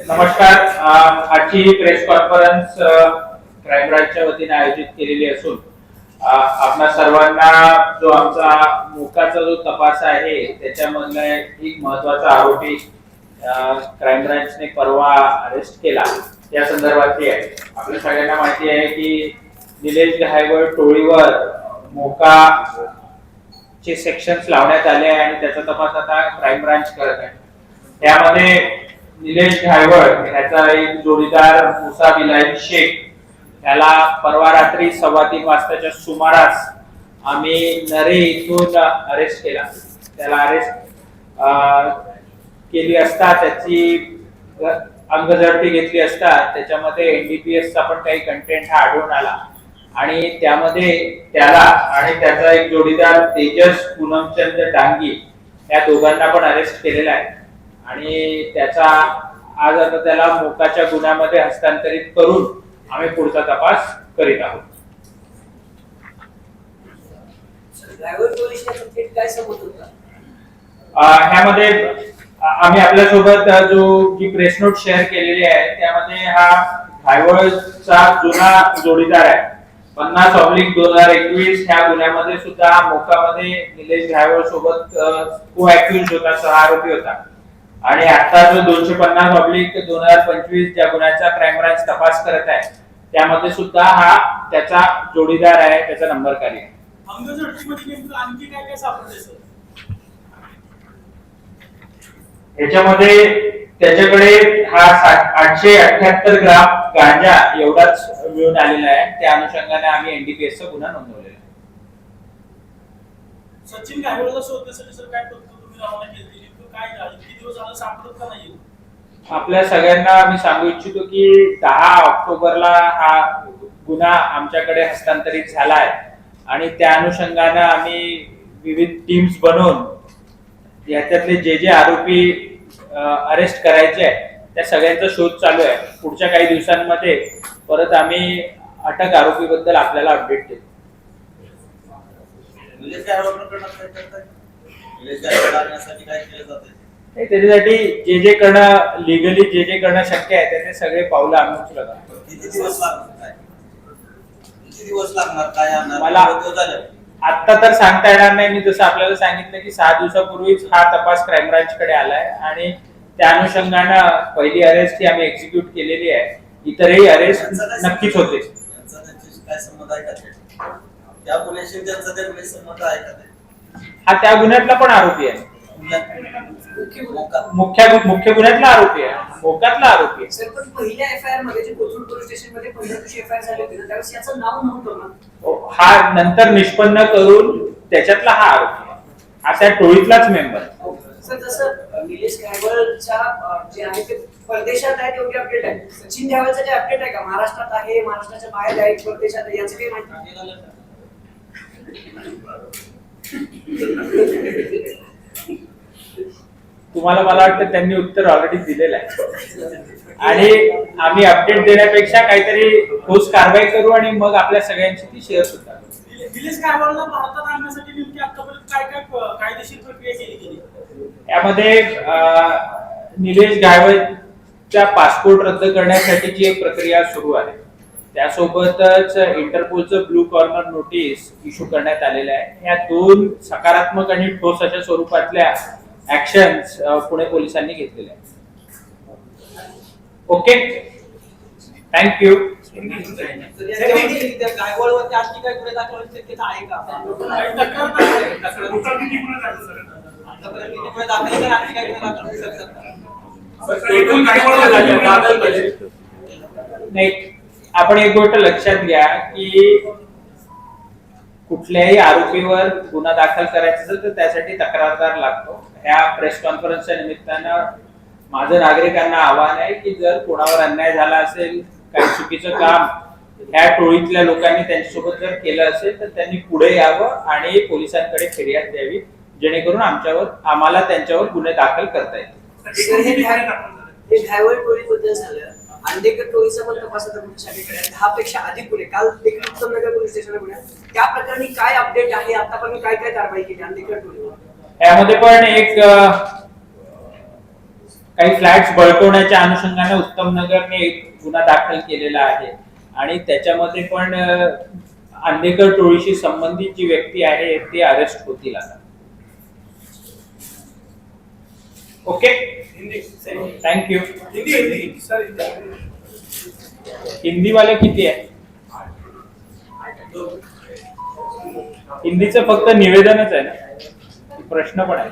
नमस्कार. आजची ही प्रेस कॉन्फरन्स क्राईम ब्रांचच्या वतीने आयोजित केलेली असून आपणा सर्वांना जो आमचा मोकाचा जो तपास आहे त्याच्यामधला एक महत्त्वाचा आरोपी क्राईम ब्रांचने परवा अरेस्ट केला. त्या संदर्भातली आहे. आपल्या सगळ्यांना माहिती आहे की निलेश हायवर टोळीवर मोका चे सेक्शन्स लावण्यात आले आहे आणि त्याचा तपास आता क्राईम ब्रांच करत आहे. त्यामध्ये निलेश घायवळ ह्याचा एक जोडीदार मुसा बिलाई शेख त्याला परवा रात्री सव्वा तीन वाजताच्या सुमारास आम्ही नरे इथून अरेस्ट केला. त्याला अरेस्ट केली असता त्याची अंगझडती घेतली असता त्याच्यामध्ये एनडीपीएस चा पण काही कंटेंट हा आढळून आला. आणि त्यामध्ये त्याला आणि त्याचा एक जोडीदार तेजस पूनमचंद डांगी या दोघांना पण अरेस्ट केलेला आहे. आणि त्याचा आज आता त्याला मोकाच्या गुन्ह्यामध्ये हस्तांतरित करून आम्ही पुढचा तपास करीत आहोत. ह्यामध्ये आम्ही आपल्यासोबत सोबत जो की प्रेस नोट शेअर केलेली आहे त्यामध्ये हा हायवळचा जुना जोडीदार आहे. पन्नास ऑब्लिक दोन हजार एकवीस ह्या गुन्ह्यामध्ये सुद्धा मोकामध्ये निलेश घायवळ सोबत को ऍक्युज होता सह आरोपी होता. आणि आता जो दोनशे पन्नास ऑब्लिक दोन हजार पंचवीस ज्या गुन्ह्याचा क्राईम ब्रांच तपास करत आहे त्यामध्ये सुद्धा हा त्याचा जोडीदार आहे त्याचा नंबरकारी आहे. आणखी काय काय सापडले सर याच्यामध्ये त्याच्याकडे हा आठशे अठ्याहत्तर ग्राम गांजा एवढाच मिळून आलेला आहे. त्या अनुषंगाने आम्ही एनडीपीएस चा गुन्हा नोंदवलेला आहे. सचिन गायकवाडला शोधण्यासाठी सर काय करतो तुम्ही? रवाना केली नेमकं काय झालं? किती दिवस झालं? सापडत का नाही? आपल्या सगळ्यांना मी सांगू इच्छितो की दहा ऑक्टोबरला हा गुन्हा आमच्याकडे हस्तांतरित झाला आहे. आणि त्या अनुषंगाने आम्ही विविध टीम्स बनवून याच्यातले जे जे आरोपी अरेस्ट करायचे आहे. त्या सगळ्यांचा शोध चालू आहे. पुढच्या काही दिवसांमध्ये परत आम्ही अटक आरोपी बद्दल आपल्याला अपडेट देतो त्याच्यासाठी जे जे करणं लिगली जे जे करणं शक्य आहे ते- ते सगळे पावलं आम्ही उचलत आहोत. किती दिवस लागणार? काय? मला- आता तर सांगता येणार नाही. मी जसं आपल्याला सांगितलं की सहा दिवसापूर्वीच हा तपास क्राईम ब्रांच कडे आलाय आणि त्या अनुषंगानं पहिली अरेस्ट ही आम्ही एक्झिक्यूट केलेली आहे. इतरही अरेस्ट नक्कीच? होते. हा त्या गुन्ह्यातला पण आरोपी आहे. मुख्य मुख्य गुन्ह्यातला आरोपी आहे. मोकातला आरोपी आहे. सर पण पहिल्या एफ आय आरमध्ये जे कोथरूड पोलीस स्टेशनमध्ये पहिल्या दिवशी एफ आय आर झाली होती ना त्यावेळेस याचं नाव नव्हतं ना? हा नंतर निष्पन्न करून त्याच्यातला हा आरोपी आहे. हा त्या टोळीतलाच मेंबर आहे. सर जसं अ, निलेश घायवळच्या अ, जे आहे ते परदेशात आहे तेवढी अपडेट आहे. सचिन घायवळचं जे अपडेट आहे का? महाराष्ट्रात आहे महाराष्ट्राच्या बाहेर आहे परदेशात आहे याचं काही माहिती? तुम्हाला मला वाटतं त्यांनी उत्तर ऑलरेडी दिलेलं आहे. आणि आम्ही अपडेट देण्यापेक्षा काहीतरी ठोस कारवाई करू आणि मग आपल्या सगळ्यांची ती शेअर सुद्धा यामध्ये निलेश पासपोर्ट रद्द करण्यासाठीची एक प्रक्रिया सुरू आहे. त्यासोबतच इंटरपोलचं ब्लू कॉर्नर नोटीस इश्यू करण्यात आलेलं आहे. या दोन सकारात्मक आणि ठोस अशा स्वरूपातल्या ऍक्शन्स पुणे पोलिसांनी घेतलेल्या आहेत. ओके थँक्यू नाही. आपण एक गोष्ट लक्षात घ्या की कुठल्याही आरोपीवर गुन्हा दाखल करायचा असेल तर त्यासाठी तक्रारदार लागतो. ह्या प्रेस कॉन्फरन्सच्या निमित्तानं माझं नागरिकांना आव्हान आहे की जर कोणावर अन्याय झाला असेल काही चुकीचं काम ह्या टोळीतल्या लोकांनी त्यांच्यासोबत जर केलं असेल तर त्यांनी पुढे यावं आणि पोलिसांकडे फिर्याद द्यावी जेणेकरून आमच्यावर आम्हाला त्यांच्यावर गुन्हे दाखल करता येतील. सर, अंधेकर टोळीचा पण तपास आता शाखेकडे दहा पेक्षा अधिक गुन्हे. काल देखील उत्तमनगर पोलीस स्टेशनला गुन्हे. त्या प्रकरणी काय अपडेट आहे? आतापर्यंत काय काय कारवाई केली अंधेकर टोळीवर. यामध्ये पण एक काही फ्लॅट्स बळकवण्याच्या अनुषंगाने उत्तम नगरने एक गुन्हा दाखल केलेला आहे. आणि त्याच्यामध्ये पण अंधेकर आंदेकर टोळीशी संबंधित जी व्यक्ती आहे ते अरेस्ट होतील आता. Okay thank you Hindi Hindi sir Hindi Hindi. वाले किती आहे? हिंदीचं फक्त निवेदनच आहे ना? प्रश्न पण आहे.